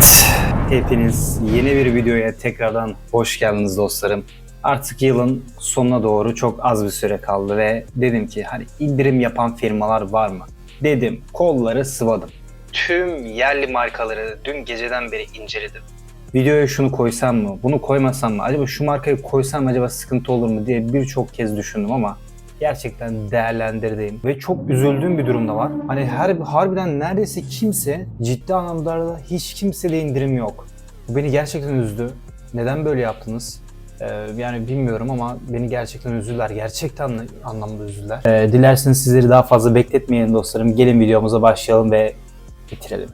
Evet, hepiniz yeni bir videoya tekrardan hoş geldiniz dostlarım. Artık yılın sonuna doğru çok az bir süre kaldı ve dedim ki hani indirim yapan firmalar var mı? Dedim, kolları sıvadım. Tüm yerli markaları dün geceden beri inceledim. Videoya şunu koysam mı, bunu koymasam mı, acaba şu markayı koysam acaba sıkıntı olur mu diye birçok kez düşündüm ama gerçekten değerlendirdiğim ve çok üzüldüğüm bir durumda var. Hani her harbiden neredeyse kimse ciddi anlamda hiç kimsede indirim yok. Bu beni gerçekten üzdü. Neden böyle yaptınız? Ee, yani bilmiyorum ama beni gerçekten üzdüler. Gerçekten anlamda üzdüler. Ee, dilerseniz sizleri daha fazla bekletmeyelim dostlarım. Gelin videomuza başlayalım ve bitirelim.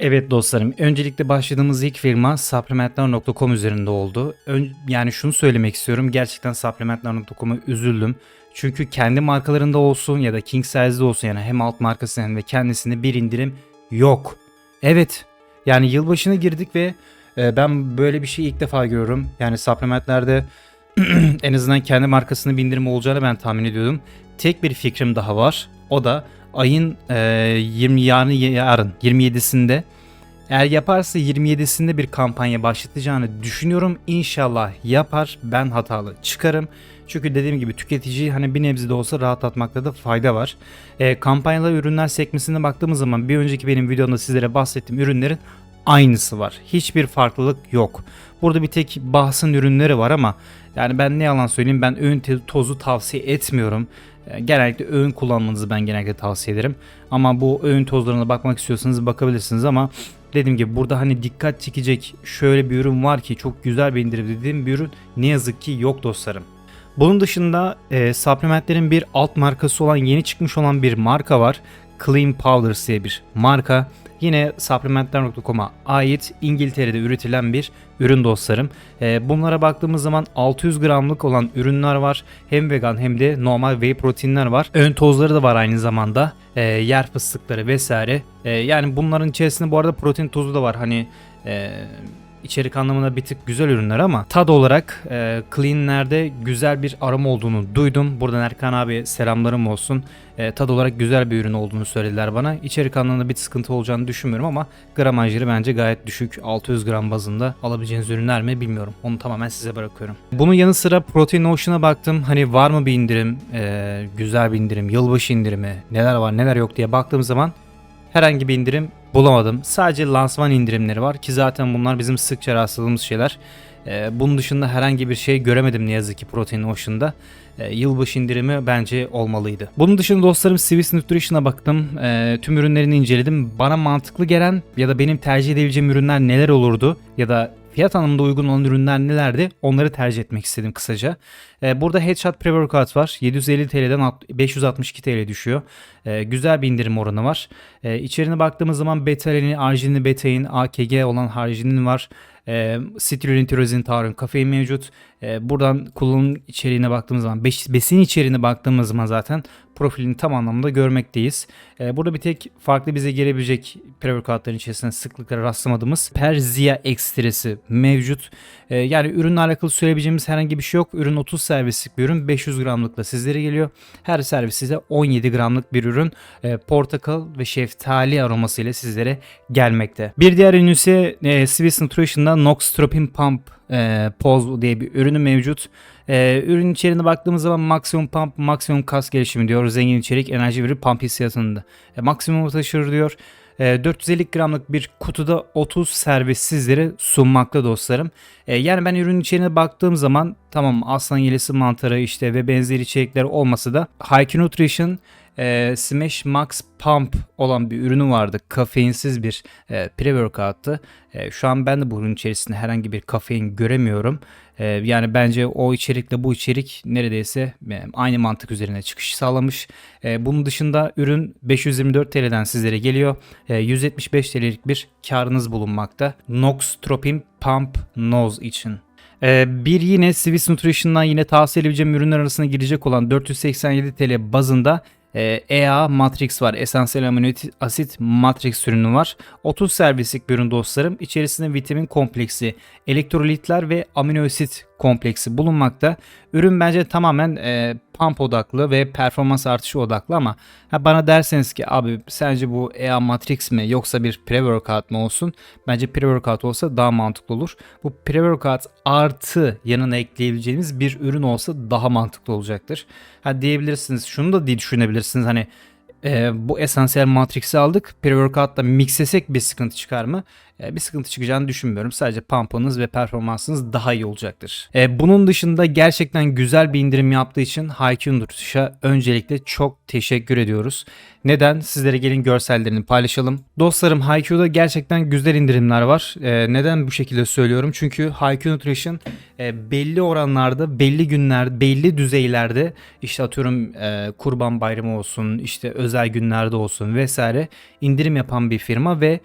Evet dostlarım, öncelikle başladığımız ilk firma supplementler.com üzerinde oldu. Ön- yani şunu söylemek istiyorum, gerçekten supplementler.com'a üzüldüm. Çünkü kendi markalarında olsun ya da King Size'de olsun yani hem alt markası hem de kendisinde bir indirim yok. Evet, yani yılbaşına girdik ve e, ben böyle bir şey ilk defa görüyorum. Yani supplementlerde en azından kendi markasının bir indirim olacağını ben tahmin ediyordum. Tek bir fikrim daha var. O da ayın e, 20 yarın yarın 27'sinde eğer yaparsa 27'sinde bir kampanya başlatacağını düşünüyorum. İnşallah yapar. Ben hatalı çıkarım. Çünkü dediğim gibi tüketiciyi hani bir nebze de olsa rahatlatmakta da fayda var. E, kampanyalar ürünler sekmesine baktığımız zaman bir önceki benim videomda sizlere bahsettiğim ürünlerin aynısı var. Hiçbir farklılık yok. Burada bir tek bahsın ürünleri var ama yani ben ne yalan söyleyeyim ben öğün tozu tavsiye etmiyorum. E, Genellikle öğün kullanmanızı ben genellikle tavsiye ederim. Ama bu öğün tozlarına bakmak istiyorsanız bakabilirsiniz ama dediğim gibi burada hani dikkat çekecek şöyle bir ürün var ki çok güzel bir indirim dediğim bir ürün ne yazık ki yok dostlarım. Bunun dışında e, supplementlerin bir alt markası olan yeni çıkmış olan bir marka var. Clean Powders diye bir marka. Yine supplementler.com'a ait İngiltere'de üretilen bir ürün dostlarım. E, bunlara baktığımız zaman 600 gramlık olan ürünler var. Hem vegan hem de normal whey proteinler var. Ön tozları da var aynı zamanda. E, yer fıstıkları vesaire. E, yani bunların içerisinde bu arada protein tozu da var. Hani e, içerik anlamında bir tık güzel ürünler ama tad olarak e, Clean'lerde güzel bir aroma olduğunu duydum. Buradan Erkan abi selamlarım olsun. E, tad olarak güzel bir ürün olduğunu söylediler bana. İçerik anlamında bir sıkıntı olacağını düşünmüyorum ama gramajları bence gayet düşük. 600 gram bazında alabileceğiniz ürünler mi bilmiyorum. Onu tamamen size bırakıyorum. Bunun yanı sıra Protein Ocean'a baktım. Hani var mı bir indirim? E, güzel bir indirim, yılbaşı indirimi, neler var neler yok diye baktığım zaman herhangi bir indirim bulamadım. Sadece lansman indirimleri var ki zaten bunlar bizim sıkça rastladığımız şeyler. Ee, bunun dışında herhangi bir şey göremedim ne yazık ki Protein Ocean'da. Ee, yılbaşı indirimi bence olmalıydı. Bunun dışında dostlarım Swiss Nutrition'a baktım. Ee, tüm ürünlerini inceledim. Bana mantıklı gelen ya da benim tercih edebileceğim ürünler neler olurdu ya da fiyat anlamında uygun olan ürünler nelerdi onları tercih etmek istedim kısaca. Ee, burada Headshot Pre-Workout var. 750 TL'den alt- 562 TL düşüyor. Ee, güzel bir indirim oranı var. Ee, içerine baktığımız zaman beta-alanin, arginin, betain, AKG olan harcinin var. E, Citrulline, tirozin, taurine, kafein mevcut. Ee, buradan kullanım içeriğine baktığımız zaman, besin içeriğine baktığımız zaman zaten profilini tam anlamda görmekteyiz. Ee, burada bir tek farklı bize gelebilecek pre-workoutların içerisinde sıklıkla rastlamadığımız Perzia ekstresi mevcut. Ee, yani ürünle alakalı söyleyebileceğimiz herhangi bir şey yok. Ürün 30 servislik bir ürün. 500 gramlıkla sizlere geliyor. Her servis size 17 gramlık bir ürün. Ee, portakal ve şeftali aroması ile sizlere gelmekte. Bir diğer ürün ise Swiss Nutrition'da Noxtropin Pump e, Pose diye bir ürünü mevcut. E, ürün içeriğine baktığımız zaman maksimum pump, maksimum kas gelişimi diyor. Zengin içerik, enerji verir, pump hissiyatında. E, maksimum taşır diyor. E, 450 gramlık bir kutuda 30 servis sizlere sunmakta dostlarım. E, yani ben ürünün içeriğine baktığım zaman tamam aslan yelisi mantarı işte ve benzeri içerikler olmasa da High Nutrition e, Smash Max Pump olan bir ürünü vardı. Kafeinsiz bir e, pre-workout'tı. E, şu an ben de bu ürün içerisinde herhangi bir kafein göremiyorum. E, yani bence o içerikle bu içerik neredeyse e, aynı mantık üzerine çıkış sağlamış. E, bunun dışında ürün 524 TL'den sizlere geliyor. E, 175 TL'lik bir karınız bulunmakta. Nox Tropin Pump Nose için. Ee, bir yine Swiss Nutrition'dan yine tavsiye edebileceğim ürünler arasına girecek olan 487 TL bazında e, EA Matrix var. Esansiyel amino asit Matrix ürünü var. 30 servislik bir ürün dostlarım. İçerisinde vitamin kompleksi, elektrolitler ve amino asit kompleksi bulunmakta. Ürün bence tamamen e, pump odaklı ve performans artışı odaklı ama ha bana derseniz ki abi sence bu EA Matrix mi yoksa bir pre-workout mu olsun? Bence pre-workout olsa daha mantıklı olur. Bu pre-workout artı yanına ekleyebileceğiniz bir ürün olsa daha mantıklı olacaktır. Ha diyebilirsiniz şunu da diye düşünebilirsiniz hani e, bu esansiyel matrix'i aldık. Pre-workout'la mixlesek bir sıkıntı çıkar mı? E, bir sıkıntı çıkacağını düşünmüyorum. Sadece pump'ınız ve performansınız daha iyi olacaktır. E, bunun dışında gerçekten güzel bir indirim yaptığı için Haikyuu Nurtuş'a öncelikle çok teşekkür ediyoruz. Neden? Sizlere gelin görsellerini paylaşalım. Dostlarım Haikyuu'da gerçekten güzel indirimler var. E, neden bu şekilde söylüyorum? Çünkü Haikyuu Nutrition belli oranlarda, belli günler, belli düzeylerde işte atıyorum kurban bayramı olsun, işte özel günlerde olsun vesaire indirim yapan bir firma ve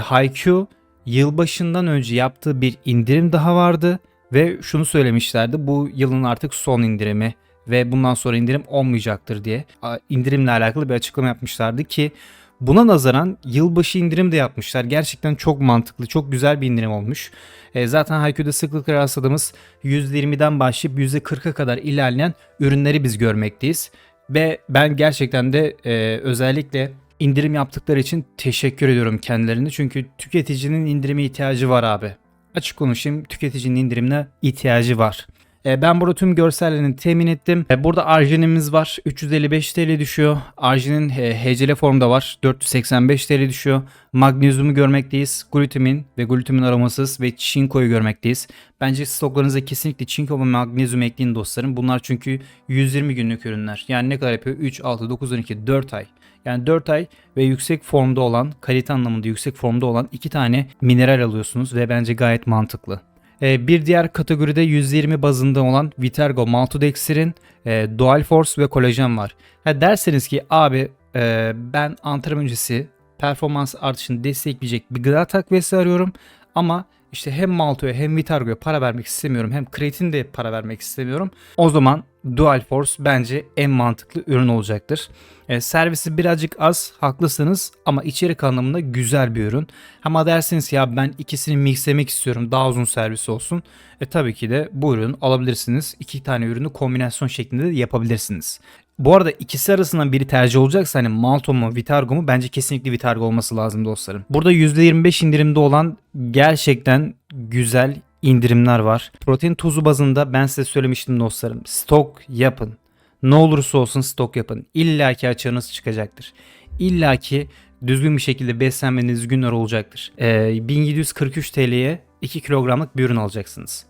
Haikyuu yılbaşından önce yaptığı bir indirim daha vardı ve şunu söylemişlerdi bu yılın artık son indirimi ve bundan sonra indirim olmayacaktır diye indirimle alakalı bir açıklama yapmışlardı ki buna nazaran yılbaşı indirim de yapmışlar. Gerçekten çok mantıklı, çok güzel bir indirim olmuş. E, zaten Haikyuu'da sıklıkla rastladığımız %20'den başlayıp %40'a kadar ilerleyen ürünleri biz görmekteyiz. Ve ben gerçekten de e, özellikle indirim yaptıkları için teşekkür ediyorum kendilerine. Çünkü tüketicinin indirime ihtiyacı var abi. Açık konuşayım tüketicinin indirimine ihtiyacı var. E, ben burada tüm görsellerini temin ettim. E, burada arginimiz var. 355 TL düşüyor. Arginin e, HCl formda var. 485 TL düşüyor. Magnezyumu görmekteyiz. Glutamin ve glutamin aromasız ve çinkoyu görmekteyiz. Bence stoklarınıza kesinlikle çinko ve magnezyum ekleyin dostlarım. Bunlar çünkü 120 günlük ürünler. Yani ne kadar yapıyor? 3, 6, 9, 12, 4 ay. Yani 4 ay ve yüksek formda olan, kalite anlamında yüksek formda olan iki tane mineral alıyorsunuz ve bence gayet mantıklı. Ee, bir diğer kategoride %20 bazında olan Vitergo Maltodextrin, e, Dual Force ve kolajen var. Derseniz ki abi e, ben antrenman öncesi performans artışını destekleyecek bir gıda takviyesi arıyorum ama işte hem Malto'ya hem Vitergo'ya para vermek istemiyorum hem kreatin de para vermek istemiyorum. O zaman Dual Force bence en mantıklı ürün olacaktır. E, servisi birazcık az haklısınız ama içerik anlamında güzel bir ürün. Ama derseniz ya ben ikisini mixlemek istiyorum daha uzun servis olsun. E tabii ki de bu ürün alabilirsiniz. İki tane ürünü kombinasyon şeklinde de yapabilirsiniz. Bu arada ikisi arasından biri tercih olacaksa hani Malto mu Vitargo mu bence kesinlikle Vitargo olması lazım dostlarım. Burada %25 indirimde olan gerçekten güzel indirimler var. Protein tozu bazında ben size söylemiştim dostlarım. Stok yapın. Ne olursa olsun stok yapın. İlla ki açığınız çıkacaktır. İlla ki düzgün bir şekilde beslenmeniz günler olacaktır. Ee, 1743 TL'ye 2 kilogramlık bir ürün alacaksınız.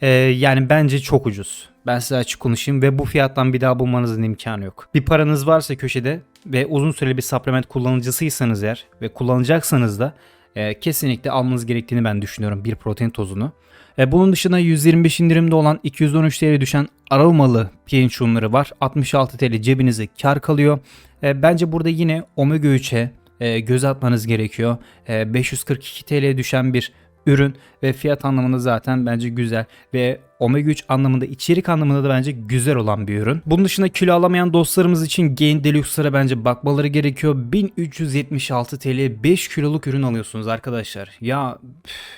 Ee, yani bence çok ucuz. Ben size açık konuşayım ve bu fiyattan bir daha bulmanızın imkanı yok. Bir paranız varsa köşede ve uzun süreli bir supplement kullanıcısıysanız eğer ve kullanacaksanız da e, kesinlikle almanız gerektiğini ben düşünüyorum bir protein tozunu. E, bunun dışında 125 indirimde olan 213 TL düşen aromalı pirinç unları var. 66 TL cebinize kar kalıyor. E, bence burada yine omega 3'e e, göz atmanız gerekiyor. E, 542 TL düşen bir ürün ve fiyat anlamında zaten bence güzel ve omega 3 anlamında içerik anlamında da bence güzel olan bir ürün. Bunun dışında kilo alamayan dostlarımız için Gain Deluxe'lara bence bakmaları gerekiyor. 1376 TL 5 kiloluk ürün alıyorsunuz arkadaşlar. Ya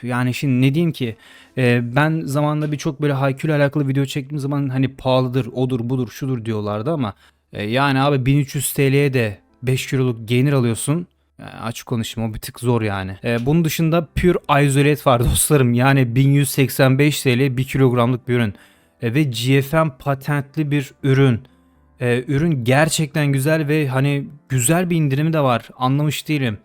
yani şimdi ne diyeyim ki Ee, ben zamanında birçok böyle high kilo alakalı video çektiğim zaman hani pahalıdır odur budur şudur diyorlardı ama e, yani abi 1300 TL'ye de 5 kiloluk gainer alıyorsun. Yani açık konuşayım o bir tık zor yani. Ee, bunun dışında Pure Isolate var dostlarım. Yani 1185 TL 1 kilogramlık bir ürün. Ee, ve GFM patentli bir ürün. Ee, ürün gerçekten güzel ve hani güzel bir indirimi de var. Anlamış değilim.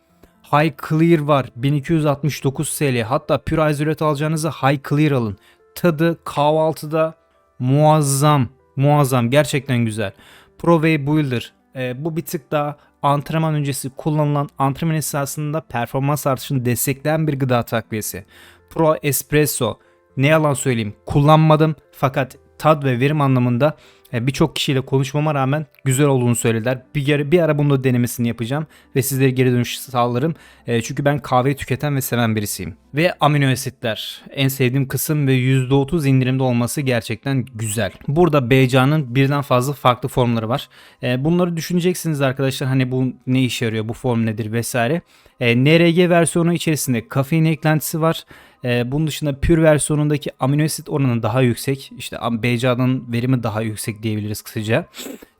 High Clear var 1269 TL. Hatta Pure Isolate alacağınızı High Clear alın. Tadı kahvaltıda muazzam. Muazzam gerçekten güzel. Pro Whey Builder. Ee, bu bir tık daha antrenman öncesi kullanılan antrenman esnasında performans artışını destekleyen bir gıda takviyesi. Pro Espresso ne yalan söyleyeyim kullanmadım fakat tad ve verim anlamında birçok kişiyle konuşmama rağmen güzel olduğunu söylediler. Bir, ara, bir ara bunu da denemesini yapacağım ve sizlere geri dönüş sağlarım. E, çünkü ben kahve tüketen ve seven birisiyim. Ve amino asitler en sevdiğim kısım ve %30 indirimde olması gerçekten güzel. Burada BCA'nın birden fazla farklı formları var. E, bunları düşüneceksiniz arkadaşlar hani bu ne işe yarıyor bu form nedir vesaire. E, NRG versiyonu içerisinde kafein eklentisi var. E, bunun dışında pür versiyonundaki amino asit oranı daha yüksek. İşte BCA'nın verimi daha yüksek diyebiliriz kısaca.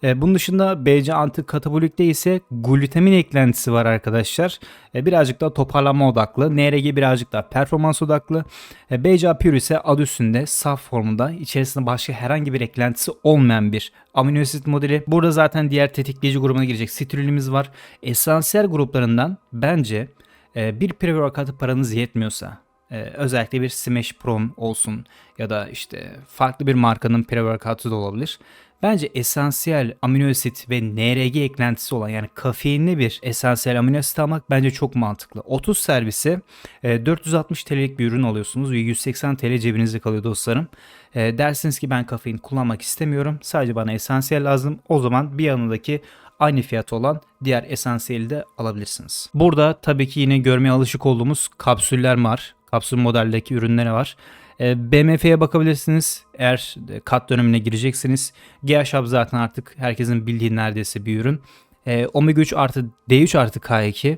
E, bunun dışında BCA antikatabolikte ise glutamin eklentisi var arkadaşlar. E, birazcık daha toparlanma odaklı. NRG birazcık daha performans odaklı. E, BCA pür ise adı üstünde saf formunda içerisinde başka herhangi bir eklentisi olmayan bir amino asit modeli. Burada zaten diğer tetikleyici grubuna girecek sitrulinimiz var. Esansiyel gruplarından bence e, bir pre-workout'a paranız yetmiyorsa e, özellikle bir Smash Prom olsun ya da işte farklı bir markanın pre-workout'u da olabilir. Bence esansiyel amino asit ve NRG eklentisi olan yani kafeinli bir esansiyel amino asit almak bence çok mantıklı. 30 servise e, 460 TL'lik bir ürün alıyorsunuz ve 180 TL cebinizde kalıyor dostlarım. E, dersiniz ki ben kafein kullanmak istemiyorum. Sadece bana esansiyel lazım. O zaman bir yanındaki aynı fiyat olan diğer esansiyeli de alabilirsiniz. Burada tabii ki yine görmeye alışık olduğumuz kapsüller var. Kapsül modeldeki ürünler var. E, BMF'ye bakabilirsiniz. Eğer kat dönemine gireceksiniz. GH Hub zaten artık herkesin bildiği neredeyse bir ürün. E, Omega 3 artı D3 artı K2.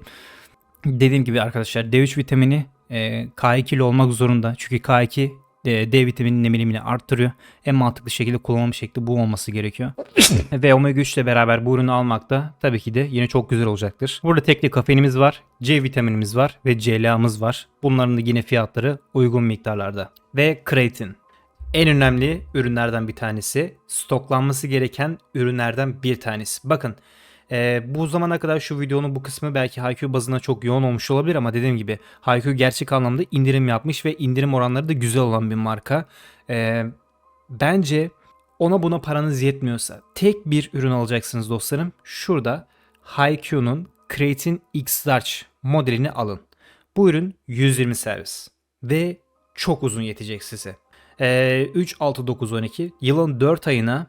Dediğim gibi arkadaşlar D3 vitamini e, K2 ile olmak zorunda. Çünkü K2 D, D vitamininin emilimini arttırıyor. En mantıklı şekilde kullanma şekli bu olması gerekiyor. Ve omega 3 ile beraber bu ürünü almak da tabii ki de yine çok güzel olacaktır. Burada tekli kafeinimiz var, C vitaminimiz var ve CLA'mız var. Bunların da yine fiyatları uygun miktarlarda. Ve kreatin. En önemli ürünlerden bir tanesi. Stoklanması gereken ürünlerden bir tanesi. Bakın ee, bu zamana kadar şu videonun bu kısmı belki Haikyuu bazına çok yoğun olmuş olabilir ama dediğim gibi Haikyuu gerçek anlamda indirim yapmış ve indirim oranları da güzel olan bir marka. Ee, bence ona buna paranız yetmiyorsa tek bir ürün alacaksınız dostlarım. Şurada Haikyuu'nun Creatine X Large modelini alın. Bu ürün 120 servis ve çok uzun yetecek size. Ee, 3, 6, 9, 12 yılın 4 ayına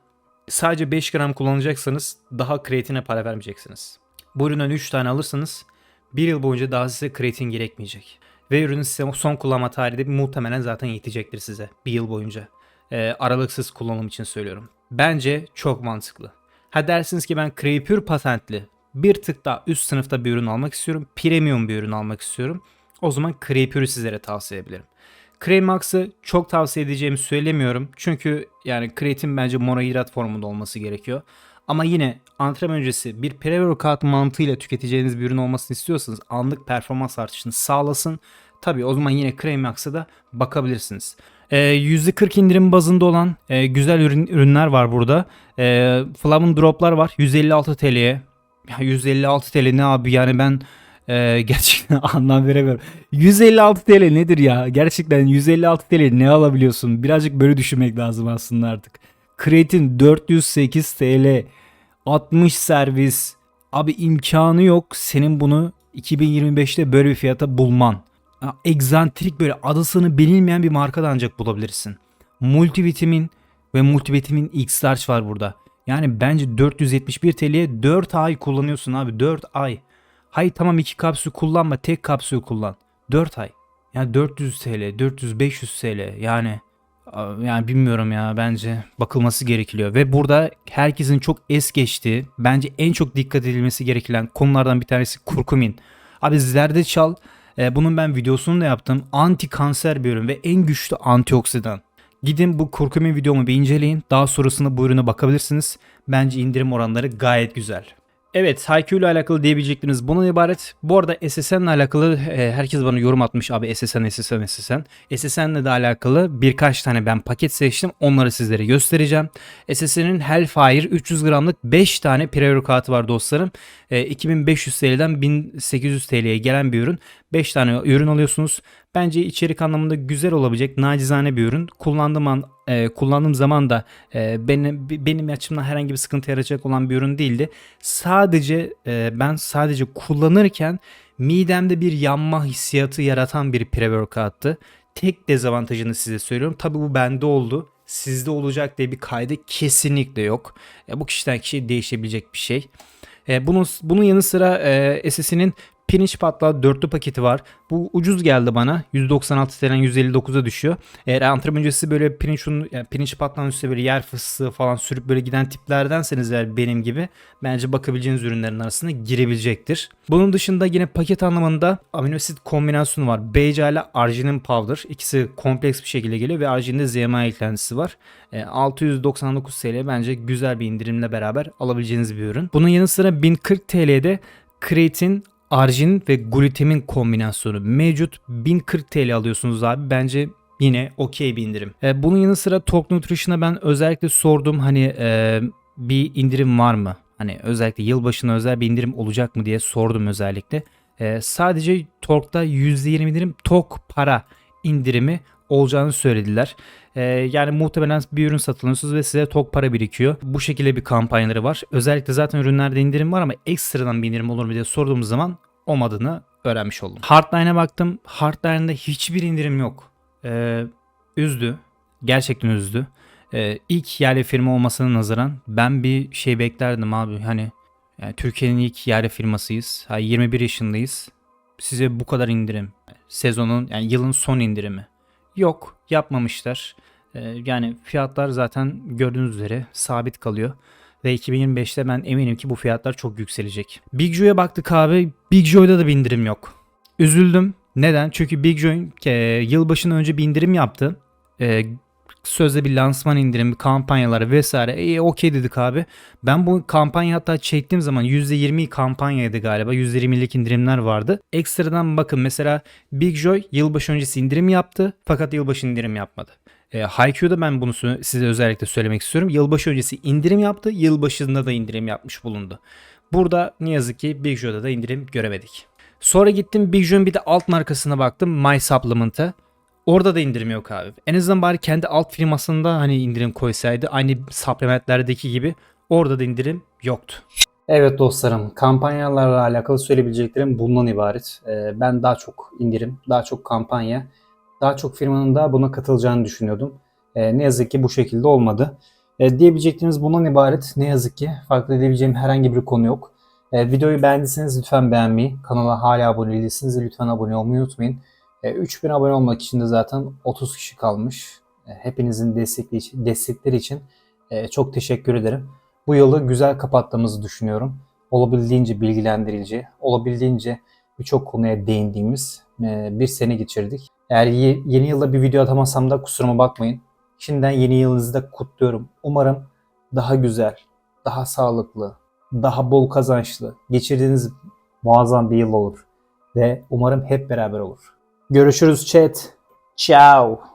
sadece 5 gram kullanacaksanız daha kreatine para vermeyeceksiniz. Bu üründen 3 tane alırsanız 1 yıl boyunca daha size kreatin gerekmeyecek. Ve ürünün size son kullanma tarihi de muhtemelen zaten yetecektir size 1 yıl boyunca. E, aralıksız kullanım için söylüyorum. Bence çok mantıklı. Ha dersiniz ki ben Creapure patentli bir tık daha üst sınıfta bir ürün almak istiyorum. Premium bir ürün almak istiyorum. O zaman Creapure'ü sizlere tavsiye edebilirim. Cremax'ı çok tavsiye edeceğimi söylemiyorum. Çünkü yani kreatin bence monohidrat formunda olması gerekiyor. Ama yine antrenman öncesi bir pre-workout mantığıyla tüketeceğiniz bir ürün olmasını istiyorsanız anlık performans artışını sağlasın. Tabi o zaman yine Cremax'a da bakabilirsiniz. E, ee, %40 indirim bazında olan e, güzel ürün, ürünler var burada. E, Flavon Drop'lar var 156 TL'ye. 156 TL ne abi yani ben ee, gerçekten anlam veremiyorum. 156 TL nedir ya? Gerçekten 156 TL ne alabiliyorsun? Birazcık böyle düşünmek lazım aslında artık. Kreatin 408 TL. 60 servis. Abi imkanı yok senin bunu 2025'te böyle bir fiyata bulman. Egzantrik böyle adısını bilinmeyen bir markada ancak bulabilirsin. Multivitamin ve multivitamin X Large var burada. Yani bence 471 TL'ye 4 ay kullanıyorsun abi 4 ay. Hay tamam iki kapsül kullanma tek kapsül kullan. 4 ay. Yani 400 TL, 400-500 TL yani yani bilmiyorum ya bence bakılması gerekiyor ve burada herkesin çok es geçtiği bence en çok dikkat edilmesi gereken konulardan bir tanesi kurkumin. Abi zerdeçal e, bunun ben videosunu da yaptım. Anti kanser bir ürün ve en güçlü antioksidan. Gidin bu kurkumin videomu bir inceleyin. Daha sonrasında bu ürüne bakabilirsiniz. Bence indirim oranları gayet güzel. Evet Haikyuu ile alakalı diyebilecekleriniz bunun ibaret. Bu arada SSN ile alakalı e, herkes bana yorum atmış abi SSN SSN SSN. SSN ile de alakalı birkaç tane ben paket seçtim. Onları sizlere göstereceğim. SSN'in Hellfire 300 gramlık 5 tane pre-workout'u var dostlarım. E, 2500 TL'den 1800 TL'ye gelen bir ürün. 5 tane ürün alıyorsunuz. Bence içerik anlamında güzel olabilecek nacizane bir ürün. Kullandığım an e, kullandığım zaman da e, benim benim açımdan herhangi bir sıkıntı yaratacak olan bir ürün değildi. Sadece e, ben sadece kullanırken midemde bir yanma hissiyatı yaratan bir pre-workout'tı. Tek dezavantajını size söylüyorum. Tabii bu bende oldu. Sizde olacak diye bir kaydı kesinlikle yok. E, bu kişiden kişiye değişebilecek bir şey. E, bunun bunun yanı sıra e, SS'inin Pirinç patlağı dörtlü paketi var. Bu ucuz geldi bana. 196 TL'den 159'a düşüyor. Eğer antrenman öncesi böyle pirinç, unu, yani pirinç patlağının üstüne böyle yer fıstığı falan sürüp böyle giden tiplerdenseniz eğer benim gibi bence bakabileceğiniz ürünlerin arasına girebilecektir. Bunun dışında yine paket anlamında aminosit kombinasyonu var. BCA ile arginin powder. İkisi kompleks bir şekilde geliyor ve arginde ZMA eklentisi var. E, 699 TL bence güzel bir indirimle beraber alabileceğiniz bir ürün. Bunun yanı sıra 1040 TL'de kreatin arginin ve glutamin kombinasyonu mevcut. 1040 TL alıyorsunuz abi. Bence yine okey bir indirim. E, bunun yanı sıra Talk Nutrition'a ben özellikle sordum hani e, bir indirim var mı? Hani özellikle yılbaşına özel bir indirim olacak mı diye sordum özellikle. E, sadece Tork'ta %20 indirim Tok para indirimi olacağını söylediler. E, yani muhtemelen bir ürün satın alıyorsunuz ve size tok para birikiyor. Bu şekilde bir kampanyaları var. Özellikle zaten ürünlerde indirim var ama ekstradan bir indirim olur mu diye sorduğumuz zaman olmadığını öğrenmiş oldum. Hardline'a baktım. Hardline'da hiçbir indirim yok. E, üzdü. Gerçekten üzdü. E, ilk yerli firma olmasına nazaran ben bir şey beklerdim abi. Hani yani Türkiye'nin ilk yerli firmasıyız. Ha, 21 yaşındayız. Size bu kadar indirim. Sezonun yani yılın son indirimi. Yok yapmamışlar. Ee, yani fiyatlar zaten gördüğünüz üzere sabit kalıyor. Ve 2025'te ben eminim ki bu fiyatlar çok yükselecek. Big Joy'a baktık abi. Big Joy'da da bir indirim yok. Üzüldüm. Neden? Çünkü Big Joy e, yılbaşından önce bir indirim yaptı. E, sözde bir lansman indirimi, kampanyaları vesaire. E, okey dedik abi. Ben bu kampanya hatta çektiğim zaman %20 kampanyaydı galiba. %20'lik indirimler vardı. Ekstradan bakın mesela Big Joy yılbaşı öncesi indirim yaptı fakat yılbaşı indirim yapmadı. E, Haikyuu'da ben bunu size özellikle söylemek istiyorum. Yılbaşı öncesi indirim yaptı, yılbaşında da indirim yapmış bulundu. Burada ne yazık ki Big Joy'da da indirim göremedik. Sonra gittim Big Joy'un bir de alt markasına baktım My Supplement'a. Orada da indirim yok abi. En azından bari kendi alt firmasında hani indirim koysaydı aynı supplementlerdeki gibi orada da indirim yoktu. Evet dostlarım kampanyalarla alakalı söyleyebileceklerim bundan ibaret. Ee, ben daha çok indirim, daha çok kampanya, daha çok firmanın da buna katılacağını düşünüyordum. Ee, ne yazık ki bu şekilde olmadı. Ee, diyebileceklerimiz bundan ibaret. Ne yazık ki farklı edebileceğim herhangi bir konu yok. Videoyu beğendiyseniz lütfen beğenmeyi, kanala hala abone değilseniz de lütfen abone olmayı unutmayın. E, 3000 abone olmak için de zaten 30 kişi kalmış. E, Hepinizin destekli destekleri için e, çok teşekkür ederim. Bu yılı güzel kapattığımızı düşünüyorum. Olabildiğince bilgilendirici, olabildiğince birçok konuya değindiğimiz e, bir sene geçirdik. Eğer ye- yeni yılda bir video atamasam da kusuruma bakmayın. Şimdiden yeni yılınızı da kutluyorum. Umarım daha güzel, daha sağlıklı, daha bol kazançlı geçirdiğiniz muazzam bir yıl olur. Ve umarım hep beraber olur. Görüşürüz chat. Ciao.